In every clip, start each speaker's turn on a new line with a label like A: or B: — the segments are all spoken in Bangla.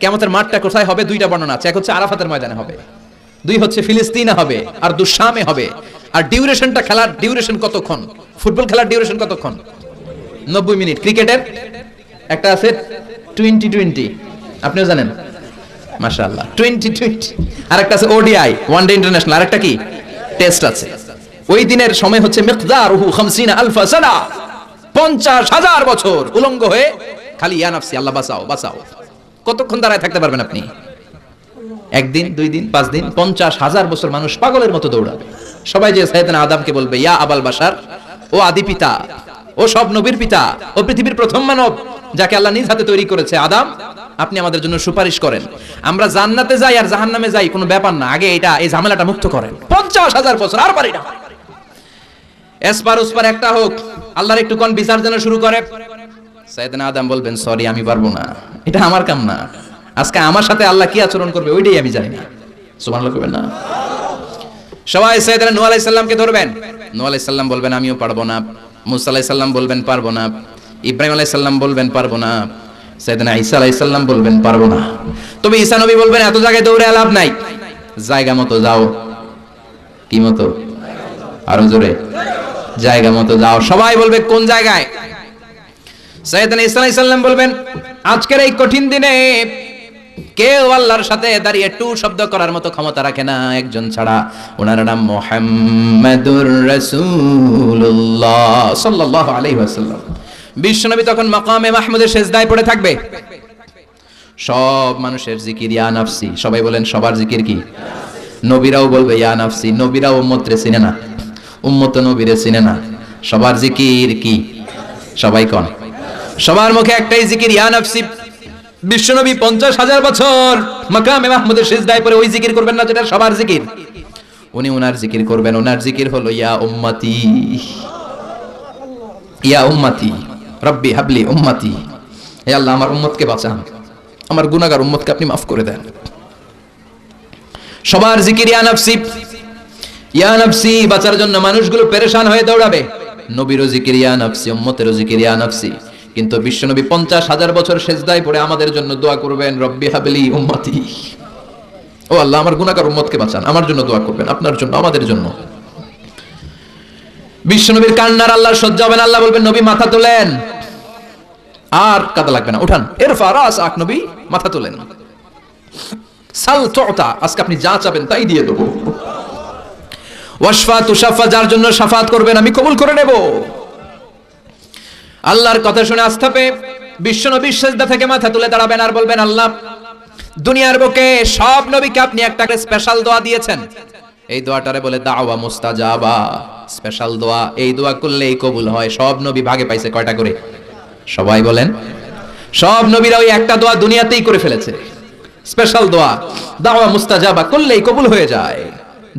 A: কেমতের মাঠটা কোথায় হবে? দুইটা বর্ণনা আছে। এক হচ্ছে আরাফাতের ময়দানে হবে। দুই হচ্ছে ফিলিস্তিনে হবে। আর দুঃসামে হবে। আর ডিউরেশনটা খেলার ডিউরেশন কতক্ষণ? ফুটবল খেলার ডিউরেশন কতক্ষণ? নব্বই মিনিট। ক্রিকেটের একটা আছে টোয়েন্টি টোয়েন্টি। আপনিও জানেন? মাশাআল্লাহ। Twenty twenty. আর একটা আছে ওডিআই, ওয়ান ডে ইন্টারন্যাশনাল। আর একটা কি? টেস্ট আছে। ওই দিনের সময় হচ্ছে মিকদারুহু খামসিনা আলফা সানা। পঞ্চাশ হাজার বছর উলঙ্গ হয়ে খালি ইয়া আল্লাহ বাঁচাও বাঁচাও। কতক্ষণ দাঁড়ায় থাকতে পারবেন আপনি? একদিন, দুই দিন, পাঁচ দিন, পঞ্চাশ হাজার বছর মানুষ পাগলের মতো দৌড়াবে। সবাই যে সাইয়েদনা আদামকে বলবে, ইয়া আবাল বাসার ও আদি পিতা, ও সব নবীর পিতা, ও পৃথিবীর প্রথম মানব যাকে আল্লাহ নিজ হাতে তৈরি করেছে, আদাম, আপনি আমাদের জন্য সুপারিশ করেন। আমরা জান্নাতে যাই আর জাহান্নামে যাই, কোনো ব্যাপার না। আগে এটা, এই ঝামেলাটা মুক্ত করেন। পঞ্চাশ হাজার বছর, আর পারি না। এসপার উসপার একটা হোক, আল্লাহর একটু কোন বিচার যেন শুরু করে। সাইয়েদনা আদম বলবেন সরি আমি পারব না। এটা আমার কাম না আজকে আমার সাথে আল্লাহ কি আচরণ করবে, ওইটাই আমি জানি না। সুবহানাল্লাহ করবেন না। সবাই সাইয়েদনা নূহ আলাইহিস সালামকে ধরবেন। নূহ আলাইহিস সালাম বলবেন, আমিও পারব না। মুসা আলাইহিস সালাম বলবেন, পারব না। ইব্রাহিম আলাইহিস সালাম বলবেন, পারব না। সাইয়েদনা ঈসা আলাইহিস সালাম বলবেন, পারব না। তবে ঈসা নবী বলবেন, এত জায়গায় দৌড়ে লাভ নাই। জায়গা মতো যাও। কি মতো? আরও জোরে। জায়গা মতো যাও। সবাই বলবে, কোন জায়গায়? সৈয়দনা ঈসা আলাইহিস সালাম বলবেন, আজকের এই কঠিন দিনে কেউ আল্লাহর সাথে দাঁড়িয়ে টু শব্দ করার মতো ক্ষমতা রাখে না, একজন ছাড়া। ওনার নাম মোহাম্মদুর রাসূলুল্লাহ সাল্লাল্লাহু আলাইহি ওয়াসাল্লাম। বিশ্বনবী তখন মাকামে মাহমুদের সেজদায় পড়ে থাকবে। সব মানুষের জিকির, ইয়া নাফসি। সবাই বলেন, সবার জিকির কি? নবীরাও বলবে, ইয়া নাফসি। নবীরাও উম্মতরে চিনে না। উম্মত নবীরে চিনে না। সবার জিকির কি? সবাই কন। সবার মুখে একটাই জিকির, ইয়া নাফসি। বিশ্বনবী পঞ্চাশ হাজার বছর মাকামে মাহমুদের সিজদায় পরে ওই জিকির করবেন না যেটা সবার জিকির। উনি ওনার জিকির করবেন ওনার জিকির হলো, ইয়া উম্মতি। ইয়া উম্মতি, রব্বি হাবলি উম্মতি। হে আল্লাহ, আমার উম্মতকে বাঁচান। আমার গুনাহগার উম্মতকে আপনি মাফ করে দেন। সবার জিকির, ইয়া নাফসি। ইয়া নাফসি, বাঁচার জন্য মানুষগুলো পেরেশান হয়ে দৌড়াবে। নবীরও জিকির, ইয়া নাফসি, উম্মতেরও জিকির, ইয়া নাফসি। কিন্তু বিশ্বনবী পঞ্চাশ হাজার বছর সেজদায় পড়ে আমাদের জন্য দোয়া করবেন, রব্বি হাবলি উম্মতি। ও আল্লাহ, আমার গুনাহগার উম্মতকে বাঁচান, আমার জন্য দোয়া করবেন, আপনার জন্য, আমাদের জন্য। বিশ্বনবীর কান্নার আল্লাহ সহ্য হবে না, আল্লাহ বলবেন, নবী, মাথা তোলেন। আর কাদা লাগবে না, উঠান। এর ফারাস আক, নবী, মাথা তোলেন। সাল তোতা, আজকে আপনি যা চাবেন তাই দিয়ে দেবো। ওয়াশফা তুষাফা যার জন্য সাফাত করবেন, আমি কবুল করে নেব। আল্লাহর কথা শুনে আস্থা পেয়ে বিশ্ব নবী সেজদা থেকে মাথা তুলে দাঁড়াবেন আর বলবেন, আল্লাহ, দুনিয়ার বুকে সব নবীকে আপনি একটা স্পেশাল দোয়া দিয়েছেন। এই দোয়াটারে বলে, দাওয়া মুস্তাজাবা। স্পেশাল দোয়া, এই দোয়া করলেই কবুল হয়, সব নবী ভাগে পাইছে কয়টা করে? সবাই বলেন, সব নবীরা ওই একটা দোয়া দুনিয়াতেই করে ফেলেছে। স্পেশাল দোয়া, দাওয়া মুস্তাজাবা করলেই কবুল হয়ে যায়।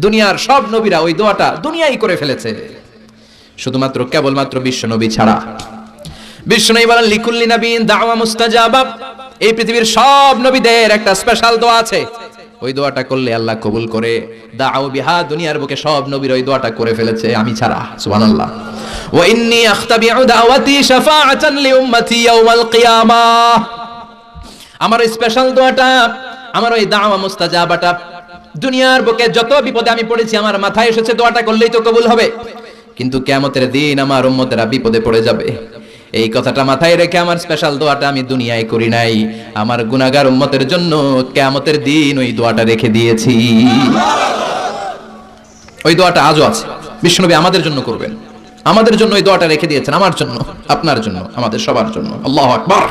A: দুনিয়ার সব নবীরা ওই দোয়াটা দুনিয়াই করে ফেলেছে। শুধুমাত্র কেবলমাত্র বিশ্ব নবী ছাড়া। নবী বলেন, লিকুল্লি নবীন দাওয়া মুস্তাজাবা। এই পৃথিবীর সব নবীদের একটা স্পেশাল দোয়া আছে। ওই দোয়াটা করলে আল্লাহ কবুল করে। দাও বিহা, দুনিয়ার বুকে সব নবীর ওই দোয়াটা করে ফেলেছে, আমি ছাড়া, সুবহানাল্লাহ। ওয়া ইন্নী আখতাবিউ দাওয়াতি শাফাআতান লিউম্মতি ইয়াউমাল কিয়ামাহ আমার ওই স্পেশাল দোয়াটা, আমার ওই দাওয়া মুস্তাজাবাটা, দুনিয়ার বুকে যত বিপদে আমি পড়েছি, আমার মাথায় এসেছে, দোয়াটা করলেই তো কবুল হবে। কিন্তু কেয়ামতের দিন আমার উম্মতেরা বিপদে পড়ে যাবে। এই কথাটা মাথায় রেখে আমার স্পেশাল দোয়াটা আমি দুনিয়ায় করি নাই। আমার গুনাগার উম্মতের জন্য কেয়ামতের দিন ওই দোয়াটা রেখে দিয়েছি। ওই দোয়াটা আজও আছে। বিষ্ণুনবী আমাদের জন্য করবেন। আমাদের জন্য ওই দোয়াটা রেখে দিয়েছেন। আমার জন্য, আপনার জন্য, আমাদের সবার জন্য। আল্লাহ আকবার।